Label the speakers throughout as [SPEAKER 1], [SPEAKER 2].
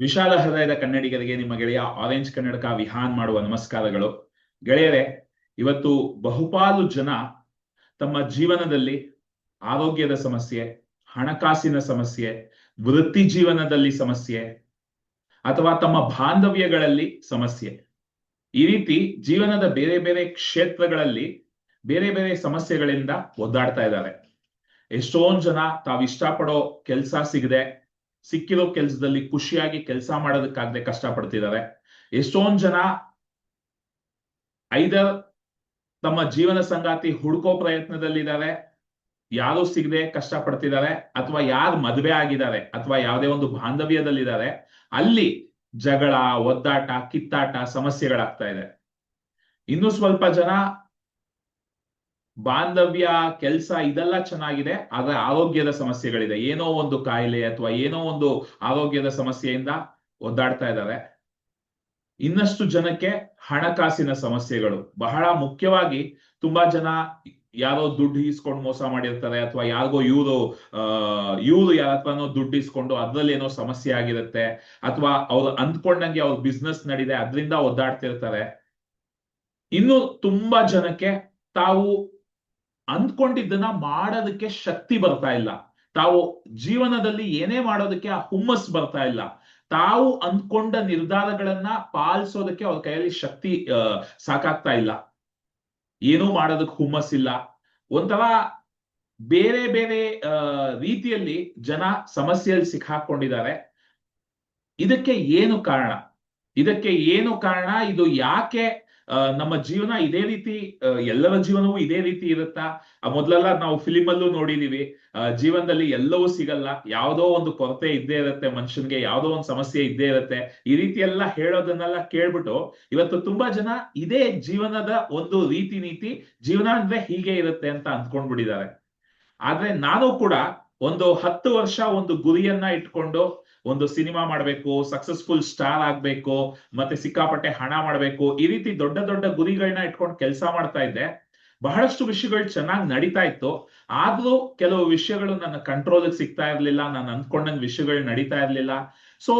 [SPEAKER 1] ವಿಶಾಲ ಹೃದಯದ ಕನ್ನಡಿಗರಿಗೆ ನಿಮ್ಮ ಗೆಳೆಯ ಆರೆಂಜ್ ಕನ್ನಡಕ ವಿಹಾನ್ ಮಾಡುವ ನಮಸ್ಕಾರಗಳು. ಗೆಳೆಯರೆ, ಇವತ್ತು ಬಹುಪಾಲು ಜನ ತಮ್ಮ ಜೀವನದಲ್ಲಿ ಆರೋಗ್ಯದ ಸಮಸ್ಯೆ, ಹಣಕಾಸಿನ ಸಮಸ್ಯೆ, ವೃತ್ತಿ ಜೀವನದಲ್ಲಿ ಸಮಸ್ಯೆ, ಅಥವಾ ತಮ್ಮ ಬಾಂಧವ್ಯಗಳಲ್ಲಿ ಸಮಸ್ಯೆ. ಈ ರೀತಿ ಜೀವನದ ಬೇರೆ ಬೇರೆ ಕ್ಷೇತ್ರಗಳಲ್ಲಿ ಬೇರೆ ಬೇರೆ ಸಮಸ್ಯೆಗಳಿಂದ ಒದ್ದಾಡ್ತಾ ಇದ್ದಾರೆ. ಎಷ್ಟೊಂದ್ ಜನ ತಾವು ಇಷ್ಟಪಡೋ ಕೆಲಸ ಸಿಗದೆ ಸಿಕ್ಕಿರೋ ಕೆಲಸದಲ್ಲಿ ಖುಷಿಯಾಗಿ ಕೆಲಸ ಮಾಡೋದಕ್ಕಾಗದೆ ಕಷ್ಟಪಡ್ತಿದ್ದಾರೆ ಎಷ್ಟೊಂದ್ ಜನ ಐದರ್ ತಮ್ಮ ಜೀವನ ಸಂಗಾತಿ ಹುಡುಕೋ ಪ್ರಯತ್ನದಲ್ಲಿದ್ದಾರೆ ಯಾರು ಸಿಗದೆ ಕಷ್ಟ ಪಡ್ತಿದ್ದಾರೆ ಅಥವಾ ಯಾರು ಮದುವೆ ಆಗಿದ್ದಾರೆ ಅಥವಾ ಯಾವುದೇ ಒಂದು ಬಾಂಧವ್ಯದಲ್ಲಿದ್ದಾರೆ ಅಲ್ಲಿ ಜಗಳ, ಒದ್ದಾಟ, ಕಿತ್ತಾಟ ಸಮಸ್ಯೆಗಳಾಗ್ತಾ ಇದೆ. ಇನ್ನು ಸ್ವಲ್ಪ ಜನ ಬಾಂಧವ್ಯ, ಕೆಲಸ ಇದೆಲ್ಲ ಚೆನ್ನಾಗಿದೆ, ಆದ್ರೆ ಆರೋಗ್ಯದ ಸಮಸ್ಯೆಗಳಿದೆ. ಏನೋ ಒಂದು ಕಾಯಿಲೆ ಅಥವಾ ಏನೋ ಒಂದು ಆರೋಗ್ಯದ ಸಮಸ್ಯೆಯಿಂದ ಒದ್ದಾಡ್ತಾ ಇದ್ದಾರೆ. ಇನ್ನಷ್ಟು ಜನಕ್ಕೆ ಹಣಕಾಸಿನ ಸಮಸ್ಯೆಗಳು. ಬಹಳ ಮುಖ್ಯವಾಗಿ ತುಂಬಾ ಜನ ಯಾರೋ ದುಡ್ಡು ಇಸ್ಕೊಂಡು ಮೋಸ ಮಾಡಿರ್ತಾರೆ ಅಥವಾ ಯಾರಿಗೋ ಇವರು ಇವರು ಯಾರ ಹತ್ರನೋ ದುಡ್ಡು ಇಸ್ಕೊಂಡು ಅದ್ರಲ್ಲಿ ಏನೋ ಸಮಸ್ಯೆ ಆಗಿರುತ್ತೆ ಅಥವಾ ಅವ್ರು ಅಂದ್ಕೊಂಡಂಗೆ ಅವ್ರ ಬಿಸ್ನೆಸ್ ನಡಿದೆ, ಅದರಿಂದ ಒದ್ದಾಡ್ತಿರ್ತಾರೆ. ಇನ್ನು ತುಂಬಾ ಜನಕ್ಕೆ ತಾವು ಅಂದ್ಕೊಂಡಿದ್ದನ್ನ ಮಾಡೋದಕ್ಕೆ ಶಕ್ತಿ ಬರ್ತಾ ಇಲ್ಲ. ತಾವು ಜೀವನದಲ್ಲಿ ಏನೇ ಮಾಡೋದಕ್ಕೆ ಆ ಹುಮ್ಮಸ್ ಬರ್ತಾ ಇಲ್ಲ. ತಾವು ಅಂದ್ಕೊಂಡ ನಿರ್ಧಾರಗಳನ್ನ ಪಾಲಿಸೋದಕ್ಕೆ ಅವ್ರ ಕೈಯಲ್ಲಿ ಶಕ್ತಿ ಸಾಕಾಗ್ತಾ ಇಲ್ಲ. ಏನೂ ಮಾಡೋದಕ್ಕೆ ಹುಮ್ಮಸ್ ಇಲ್ಲ. ಒಂಥರ ಬೇರೆ ಬೇರೆ ರೀತಿಯಲ್ಲಿ ಜನ ಸಮಸ್ಯೆಯಲ್ಲಿ ಸಿಕ್ಕಾಕೊಂಡಿದ್ದಾರೆ. ಇದಕ್ಕೆ ಏನು ಕಾರಣ? ಇದಕ್ಕೆ ಏನು ಕಾರಣ? ಇದು ಯಾಕೆ ನಮ್ಮ ಜೀವನ ಇದೇ ರೀತಿ ಎಲ್ಲರ ಜೀವನವೂ ಇದೇ ರೀತಿ ಇರುತ್ತಾ? ಮೊದ್ಲೆಲ್ಲ ನಾವು ಫಿಲಿಮ್ ಅಲ್ಲೂ ನೋಡಿದೀವಿ ಜೀವನದಲ್ಲಿ ಎಲ್ಲವೂ ಸಿಗಲ್ಲ. ಯಾವುದೋ ಒಂದು ಕೊರತೆ ಇದ್ದೇ ಇರುತ್ತೆ, ಮನುಷ್ಯನ್ಗೆ ಯಾವುದೋ ಒಂದು ಸಮಸ್ಯೆ ಇದ್ದೇ ಇರುತ್ತೆ. ಈ ರೀತಿ ಎಲ್ಲ ಹೇಳೋದನ್ನೆಲ್ಲ ಕೇಳ್ಬಿಟ್ಟು ಇವತ್ತು ತುಂಬಾ ಜನ ಇದೇ ಜೀವನದ ಒಂದು ರೀತಿ ನೀತಿ ಜೀವನ ಅಂದ್ರೆ ಹೀಗೆ ಇರುತ್ತೆ ಅಂತ ಅಂದ್ಕೊಂಡ್ಬಿಟ್ಟಿದ್ದಾರೆ. ಆದ್ರೆ ನಾನು ಕೂಡ ಒಂದು ಹತ್ತು ವರ್ಷ ಒಂದು ಗುರಿಯನ್ನ ಇಟ್ಕೊಂಡು ಒಂದು ಸಿನಿಮಾ ಮಾಡಬೇಕು ಸಕ್ಸಸ್ಫುಲ್ ಸ್ಟಾರ್ ಆಗ್ಬೇಕು, ಮತ್ತೆ ಸಿಕ್ಕಾಪಟ್ಟೆ ಹಣ ಮಾಡಬೇಕು, ಈ ರೀತಿ ದೊಡ್ಡ ದೊಡ್ಡ ಗುರಿಗಳನ್ನ ಇಟ್ಕೊಂಡು ಕೆಲಸ ಮಾಡ್ತಾ ಇದ್ದೆ. ಬಹಳಷ್ಟು ವಿಷಯಗಳು ಚೆನ್ನಾಗಿ ನಡೀತಾ ಇತ್ತು. ಆದ್ರೂ ಕೆಲವು ವಿಷಯಗಳು ನನ್ನ ಕಂಟ್ರೋಲ್ ಸಿಗ್ತಾ ಇರ್ಲಿಲ್ಲ, ನಾನು ಅನ್ಕೊಂಡಂಗ್ ವಿಷಯಗಳು ನಡೀತಾ ಇರ್ಲಿಲ್ಲ. ಸೊ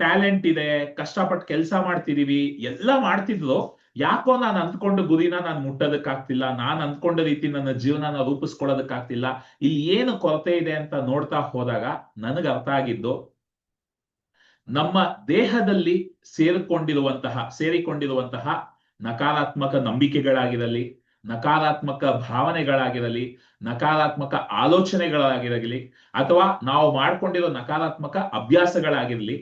[SPEAKER 1] ಟ್ಯಾಲೆಂಟ್ ಇದೆ ಕಷ್ಟಪಟ್ಟು ಕೆಲಸ ಮಾಡ್ತಿದೀವಿ, ಎಲ್ಲ ಮಾಡ್ತಿದ್ರು. ಯಾಕೋ ನಾನು ಅಂದ್ಕೊಂಡ ಗುರಿನ ನಾನು ಮುಟ್ಟೋದಕ್ಕಾಗ್ತಿಲ್ಲ, ನಾನು ಅಂದ್ಕೊಂಡ ರೀತಿ ನನ್ನ ಜೀವನನ ರೂಪಿಸ್ಕೊಳ್ಳೋದಕ್ಕಾಗ್ತಿಲ್ಲ, ಇಲ್ಲಿ ಏನು ಕೊರತೆ ಇದೆ ಅಂತ ನೋಡ್ತಾ ಹೋದಾಗ ನನಗೆ ಅರ್ಥ ಆಗಿದ್ದು, ನಮ್ಮ ದೇಹದಲ್ಲಿ ಸೇರಿಕೊಂಡಿರುವಂತಹ ಸೇರಿಕೊಂಡಿರುವಂತಹ ನಕಾರಾತ್ಮಕ ನಂಬಿಕೆಗಳಾಗಿರಲಿ, ನಕಾರಾತ್ಮಕ ಭಾವನೆಗಳಾಗಿರಲಿ, ನಕಾರಾತ್ಮಕ ಆಲೋಚನೆಗಳಾಗಿರಲಿ, ಅಥವಾ ನಾವು ಮಾಡ್ಕೊಂಡಿರೋ ನಕಾರಾತ್ಮಕ ಅಭ್ಯಾಸಗಳಾಗಿರಲಿ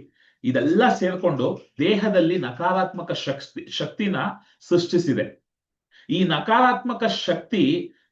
[SPEAKER 1] ಇದೆಲ್ಲ ಸೇರ್ಕೊಂಡು ದೇಹದಲ್ಲಿ ನಕಾರಾತ್ಮಕ ಶಕ್ತಿ, ಶಕ್ತಿನ ಸೃಷ್ಟಿಸಿದೆ. ಈ ನಕಾರಾತ್ಮಕ ಶಕ್ತಿ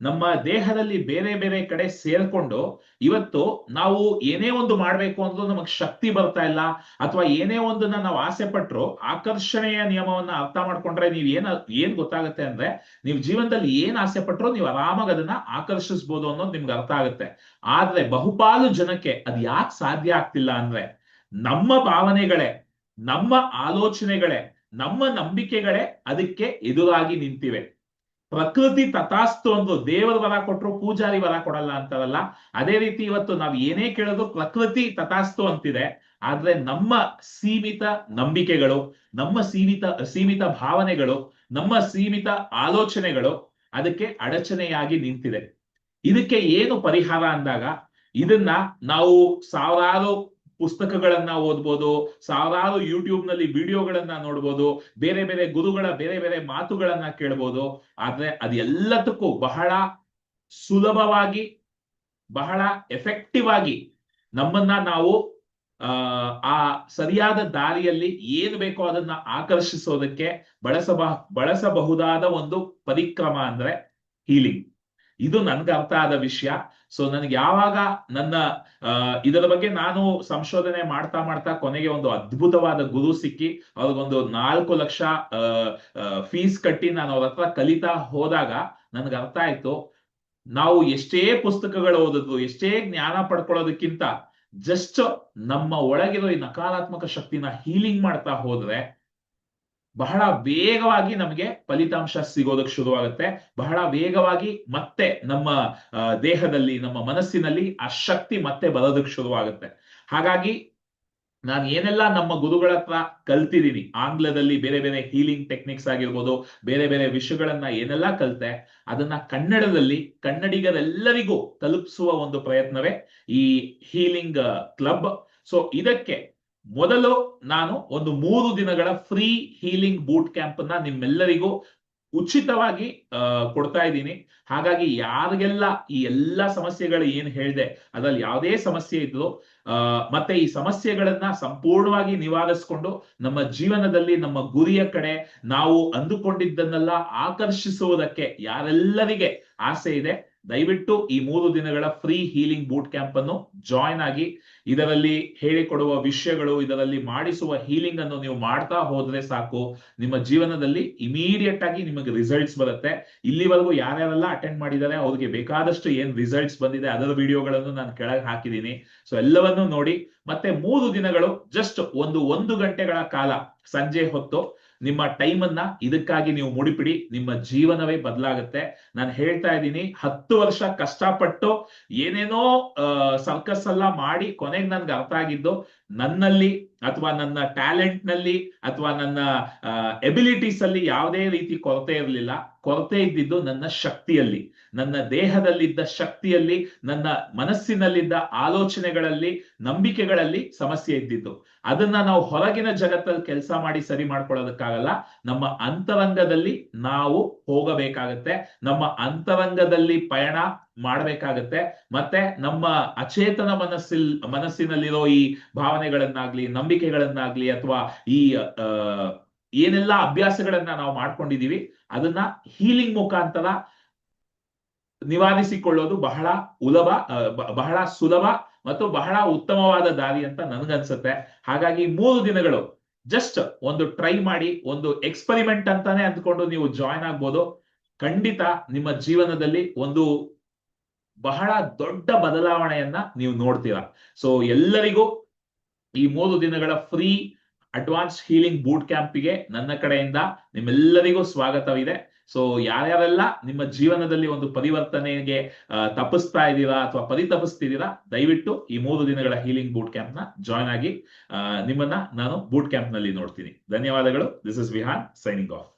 [SPEAKER 1] ನಮ್ಮ ದೇಹದಲ್ಲಿ ಬೇರೆ ಬೇರೆ ಕಡೆ ಸೇರ್ಕೊಂಡು ಇವತ್ತು ನಾವು ಏನೇ ಒಂದು ಮಾಡ್ಬೇಕು ಅಂದ್ರೂ ನಮಗ್ ಶಕ್ತಿ ಬರ್ತಾ ಇಲ್ಲ, ಅಥವಾ ಏನೇ ಒಂದನ್ನ ನಾವು ಆಸೆ ಪಟ್ಟರು ಆಕರ್ಷಣೆಯ ನಿಯಮವನ್ನ ಅರ್ಥ ಮಾಡ್ಕೊಂಡ್ರೆ ನೀವ್ ಏನ, ಏನ್ ಗೊತ್ತಾಗುತ್ತೆ ಅಂದ್ರೆ ನೀವು ಜೀವನದಲ್ಲಿ ಏನ್ ಆಸೆ ಪಟ್ಟರು ನೀವು ಆರಾಮಾಗಿ ಅದನ್ನ ಆಕರ್ಷಿಸ್ಬೋದು ಅನ್ನೋದು ನಿಮ್ಗೆ ಅರ್ಥ ಆಗುತ್ತೆ. ಆದ್ರೆ ಬಹುಪಾಲು ಜನಕ್ಕೆ ಅದ್ ಯಾಕೆ ಸಾಧ್ಯ ಆಗ್ತಿಲ್ಲ ಅಂದ್ರೆ ನಮ್ಮ ಭಾವನೆಗಳೇ, ನಮ್ಮ ಆಲೋಚನೆಗಳೇ, ನಮ್ಮ ನಂಬಿಕೆಗಳೇ ಅದಕ್ಕೆ ಎದುರಾಗಿ ನಿಂತಿವೆ. ಪ್ರಕೃತಿ ತಥಾಸ್ತು ಅಂದ್ರು ದೇವರ ವರ ಕೊಟ್ಟರು ಪೂಜಾರಿ ವರ ಕೊಡಲ್ಲ ಅಂತಾರಲ್ಲ ಅದೇ ರೀತಿ ಇವತ್ತು ನಾವು ಏನೇ ಕೇಳೋದು ಪ್ರಕೃತಿ ತಥಾಸ್ತು ಅಂತಿದೆ, ಆದ್ರೆ ನಮ್ಮ ಸೀಮಿತ ನಂಬಿಕೆಗಳು, ನಮ್ಮ ಸೀಮಿತ ಸೀಮಿತ ಭಾವನೆಗಳು, ನಮ್ಮ ಸೀಮಿತ ಆಲೋಚನೆಗಳು ಅದಕ್ಕೆ ಅಡಚಣೆಯಾಗಿ ನಿಂತಿದೆ. ಇದಕ್ಕೆ ಏನು ಪರಿಹಾರ ಅಂದಾಗ, ಇದನ್ನ ನಾವು ಸಾವಿರಾರು ಪುಸ್ತಕಗಳನ್ನ ಓದ್ಬೋದು ಸಾವಿರಾರು ಯೂಟ್ಯೂಬ್ನಲ್ಲಿ ವಿಡಿಯೋಗಳನ್ನ ನೋಡ್ಬೋದು, ಬೇರೆ ಬೇರೆ ಗುರುಗಳ ಬೇರೆ ಬೇರೆ ಮಾತುಗಳನ್ನ ಕೇಳ್ಬೋದು. ಆದ್ರೆ ಅದೆಲ್ಲದಕ್ಕೂ ಬಹಳ ಸುಲಭವಾಗಿ, ಬಹಳ ಎಫೆಕ್ಟಿವ್ ಆಗಿ ನಮ್ಮನ್ನ ನಾವು, ಆ ಸರಿಯಾದ ದಾರಿಯಲ್ಲಿ ಏನ್ ಬೇಕೋ ಅದನ್ನ ಆಕರ್ಷಿಸೋದಕ್ಕೆ ಬಳಸಬ, ಬಳಸಬಹುದಾದ ಒಂದು ಪರಿಕ್ರಮ ಅಂದ್ರೆ ಹೀಲಿಂಗ್ ಇದು ನನ್ಗೆ ಅರ್ಥ ಆದ ವಿಷಯ. ಸೊ ನನಗೆ ಯಾವಾಗ ನನ್ನ ಇದರ ಬಗ್ಗೆ ನಾನು ಸಂಶೋಧನೆ ಮಾಡ್ತಾ ಮಾಡ್ತಾ ಕೊನೆಗೆ ಒಂದು ಅದ್ಭುತವಾದ ಗುರು ಸಿಕ್ಕಿ, ಅವ್ರಿಗೊಂದು ನಾಲ್ಕು ಲಕ್ಷ ಫೀಸ್ ಕಟ್ಟಿ ನಾನು ಅವ್ರ ಹತ್ರ ಕಲಿತಾ ಹೋದಾಗ ನನ್ಗೆ ಅರ್ಥ ಆಯ್ತು. ನಾವು ಎಷ್ಟೇ ಪುಸ್ತಕಗಳು ಓದಿದ್ರು, ಎಷ್ಟೇ ಜ್ಞಾನ ಪಡ್ಕೊಳ್ಳೋದಕ್ಕಿಂತ ಜಸ್ಟ್ ನಮ್ಮ ಒಳಗಿರೋ ಈ ನಕಾರಾತ್ಮಕ ಶಕ್ತಿನ ಹೀಲಿಂಗ್ ಮಾಡ್ತಾ ಹೋದ್ರೆ ಬಹಳ ವೇಗವಾಗಿ ನಮಗೆ ಫಲಿತಾಂಶ ಸಿಗೋದಕ್ಕೆ ಶುರುವಾಗುತ್ತೆ. ಬಹಳ ವೇಗವಾಗಿ ಮತ್ತೆ ನಮ್ಮ ದೇಹದಲ್ಲಿ, ನಮ್ಮ ಮನಸ್ಸಿನಲ್ಲಿ ಆ ಶಕ್ತಿ ಮತ್ತೆ ಬರೋದಕ್ಕೆ ಶುರುವಾಗುತ್ತೆ. ಹಾಗಾಗಿ ನಾನು ಏನೆಲ್ಲ ನಮ್ಮ ಗುರುಗಳ ಹತ್ರ ಕಲ್ತಿದ್ದೀನಿ ಆಂಗ್ಲದಲ್ಲಿ ಬೇರೆ ಬೇರೆ ಹೀಲಿಂಗ್ ಟೆಕ್ನಿಕ್ಸ್ ಆಗಿರ್ಬೋದು, ಬೇರೆ ಬೇರೆ ವಿಷಯಗಳನ್ನ ಏನೆಲ್ಲ ಕಲ್ತೆ, ಅದನ್ನ ಕನ್ನಡದಲ್ಲಿ ಕನ್ನಡಿಗರೆಲ್ಲರಿಗೂ ತಲುಪಿಸುವ ಒಂದು ಪ್ರಯತ್ನವೇ ಈ ಹೀಲಿಂಗ್ ಕ್ಲಬ್ ಸೊ ಇದಕ್ಕೆ ಮೊದಲು ನಾನು ಒಂದು ಮೂರು ದಿನಗಳ ಫ್ರೀ ಹೀಲಿಂಗ್ ಬೂಟ್ ಕ್ಯಾಂಪ್ ಅನ್ನ ನಿಮ್ಮೆಲ್ಲರಿಗೂ ಉಚಿತವಾಗಿ ಕೊಡ್ತಾ ಇದ್ದೀನಿ. ಹಾಗಾಗಿ ಯಾರಿಗೆಲ್ಲ ಈ ಎಲ್ಲಾ ಸಮಸ್ಯೆಗಳು ಏನ್ ಹೇಳಿದೆ, ಅದ್ರಲ್ಲಿ ಯಾವುದೇ ಸಮಸ್ಯೆ ಇದ್ರು ಮತ್ತೆ ಈ ಸಮಸ್ಯೆಗಳನ್ನ ಸಂಪೂರ್ಣವಾಗಿ ನಿವಾರಿಸ್ಕೊಂಡು ನಮ್ಮ ಜೀವನದಲ್ಲಿ ನಮ್ಮ ಗುರಿಯ ಕಡೆ ನಾವು ಅಂದುಕೊಂಡಿದ್ದನ್ನೆಲ್ಲ ಆಕರ್ಷಿಸುವುದಕ್ಕೆ ಯಾರೆಲ್ಲರಿಗೆ ಆಸೆ ಇದೆ ದಯವಿಟ್ಟು ಈ ಮೂರು ದಿನಗಳ ಫ್ರೀ ಹೀಲಿಂಗ್ ಬೂಟ್ ಕ್ಯಾಂಪ್ ಅನ್ನು ಜಾಯ್ನ್ ಆಗಿ ಇದರಲ್ಲಿ ಹೇಳಿಕೊಡುವ ವಿಷಯಗಳು, ಇದರಲ್ಲಿ ಮಾಡಿಸುವ ಹೀಲಿಂಗ್ ಅನ್ನು ನೀವು ಮಾಡ್ತಾ ಹೋದ್ರೆ ಸಾಕು. ನಿಮ್ಮ ಜೀವನದಲ್ಲಿ ಇಮಿಡಿಯೇಟ್ ಆಗಿ ನಿಮಗೆ ರಿಸಲ್ಟ್ಸ್ ಬರುತ್ತೆ. ಇಲ್ಲಿವರೆಗೂ ಯಾರ್ಯಾರೆಲ್ಲ ಅಟೆಂಡ್ ಮಾಡಿದ್ದಾರೆ, ಅವ್ರಿಗೆ ಬೇಕಾದಷ್ಟು ಏನ್ ರಿಸಲ್ಟ್ಸ್ ಬಂದಿದೆ, ಅದರ ವಿಡಿಯೋಗಳನ್ನು ನಾನು ಕೆಳಗೆ ಹಾಕಿದ್ದೀನಿ. ಸೊ ಎಲ್ಲವನ್ನೂ ನೋಡಿ, ಮತ್ತೆ ಮೂರು ದಿನಗಳು ಜಸ್ಟ್ ಒಂದು ಒಂದು ಗಂಟೆಗಳ ಕಾಲ ಸಂಜೆ ಹೊತ್ತು ನಿಮ್ಮ ಟೈಮ್ ಅನ್ನ ಇದಕ್ಕಾಗಿ ನೀವು ಮುಡಿಪಿಡಿ, ನಿಮ್ಮ ಜೀವನವೇ ಬದಲಾಗುತ್ತೆ. ನಾನು ಹೇಳ್ತಾ ಇದ್ದೀನಿ, ಹತ್ತು ವರ್ಷ ಕಷ್ಟಪಟ್ಟು ಏನೇನೋ ಸರ್ಕಸ್ ಎಲ್ಲ ಮಾಡಿ ಕೊನೆಗೆ ನನ್ಗೆ ಅರ್ಥ ಆಗಿದ್ದು, ನನ್ನಲ್ಲಿ ಅಥವಾ ನನ್ನ ಟ್ಯಾಲೆಂಟ್ನಲ್ಲಿ ಅಥವಾ ನನ್ನ ಎಬಿಲಿಟೀಸ್ ಅಲ್ಲಿ ಯಾವುದೇ ರೀತಿ ಕೊರತೆ ಇರಲಿಲ್ಲ. ಕೊರತೆ ಇದ್ದಿದ್ದು ನನ್ನ ಶಕ್ತಿಯಲ್ಲಿ, ನನ್ನ ದೇಹದಲ್ಲಿದ್ದ ಶಕ್ತಿಯಲ್ಲಿ, ನನ್ನ ಮನಸ್ಸಿನಲ್ಲಿದ್ದ ಆಲೋಚನೆಗಳಲ್ಲಿ, ನಂಬಿಕೆಗಳಲ್ಲಿ ಸಮಸ್ಯೆ ಇದ್ದಿದ್ದು. ಅದನ್ನ ನಾವು ಹೊರಗಿನ ಜಗತ್ತಲ್ಲಿ ಕೆಲಸ ಮಾಡಿ ಸರಿ ಮಾಡ್ಕೊಳ್ಳೋದಕ್ಕಾಗಲ್ಲ. ನಮ್ಮ ಅಂತರಂಗದಲ್ಲಿ ನಾವು ಹೋಗಬೇಕಾಗತ್ತೆ. ನಮ್ಮ ಅಂತರಂಗದಲ್ಲಿ ಪಯಣ ಮಾಡ್ಬೇಕಾಗತ್ತೆ. ಮತ್ತೆ ನಮ್ಮ ಅಚೇತನ ಮನಸ್ಸಿಲ್, ಮನಸ್ಸಿನಲ್ಲಿರೋ ಈ ಭಾವನೆಗಳನ್ನಾಗ್ಲಿ, ನಂಬಿಕೆಗಳನ್ನಾಗ್ಲಿ ಅಥವಾ ಈ ಏನೆಲ್ಲಾ ಅಭ್ಯಾಸಗಳನ್ನ ನಾವು ಮಾಡ್ಕೊಂಡಿದೀವಿ ಅದನ್ನ ಹೀಲಿಂಗ್ ಮುಖಾಂತರ ನಿವಾರಿಸಿಕೊಳ್ಳೋದು ಬಹಳ ಉಲಭ ಬಹಳ ಸುಲಭ ಮತ್ತು ಬಹಳ ಉತ್ತಮವಾದ ದಾರಿ ಅಂತ ನನ್ಗನ್ಸುತ್ತೆ. ಹಾಗಾಗಿ ಮೂರು ದಿನಗಳು ಜಸ್ಟ್ ಒಂದು ಟ್ರೈ ಮಾಡಿ, ಒಂದು ಎಕ್ಸ್ಪರಿಮೆಂಟ್ ಅಂತಾನೆ ಅಂದ್ಕೊಂಡು ನೀವು ಜಾಯ್ನ್ ಆಗ್ಬೋದು. ಖಂಡಿತ ನಿಮ್ಮ ಜೀವನದಲ್ಲಿ ಒಂದು ಬಹಳ ದೊಡ್ಡ ಬದಲಾವಣೆಯನ್ನ ನೀವು ನೋಡ್ತೀರಾ. ಸೊ ಎಲ್ಲರಿಗೂ ಈ ಮೂರು ದಿನಗಳ ಫ್ರೀ ಅಡ್ವಾನ್ಸ್ ಹೀಲಿಂಗ್ ಬೂಟ್ ಕ್ಯಾಂಪಿಗೆ ನನ್ನ ಕಡೆಯಿಂದ ನಿಮ್ಮೆಲ್ಲರಿಗೂ ಸ್ವಾಗತವಿದೆ. ಸೊ ಯಾರ್ಯಾರೆಲ್ಲ ನಿಮ್ಮ ಜೀವನದಲ್ಲಿ ಒಂದು ಪರಿವರ್ತನೆಗೆ ತಪ್ಪಿಸ್ತಾ ಇದ್ದೀರಾ ಅಥವಾ ಪರಿತಪಿಸ್ತಿದ್ದೀರಾ, ದಯವಿಟ್ಟು ಈ ಮೂರು ದಿನಗಳ ಹೀಲಿಂಗ್ ಬೂಟ್ ಕ್ಯಾಂಪ್ನ ಜಾಯ್ನ್ ಆಗಿ ನಿಮ್ಮನ್ನ ನಾನು ಬೂಟ್ ಕ್ಯಾಂಪ್ನಲ್ಲಿ ನೋಡ್ತೀನಿ. ಧನ್ಯವಾದಗಳು. This is Vihaan signing off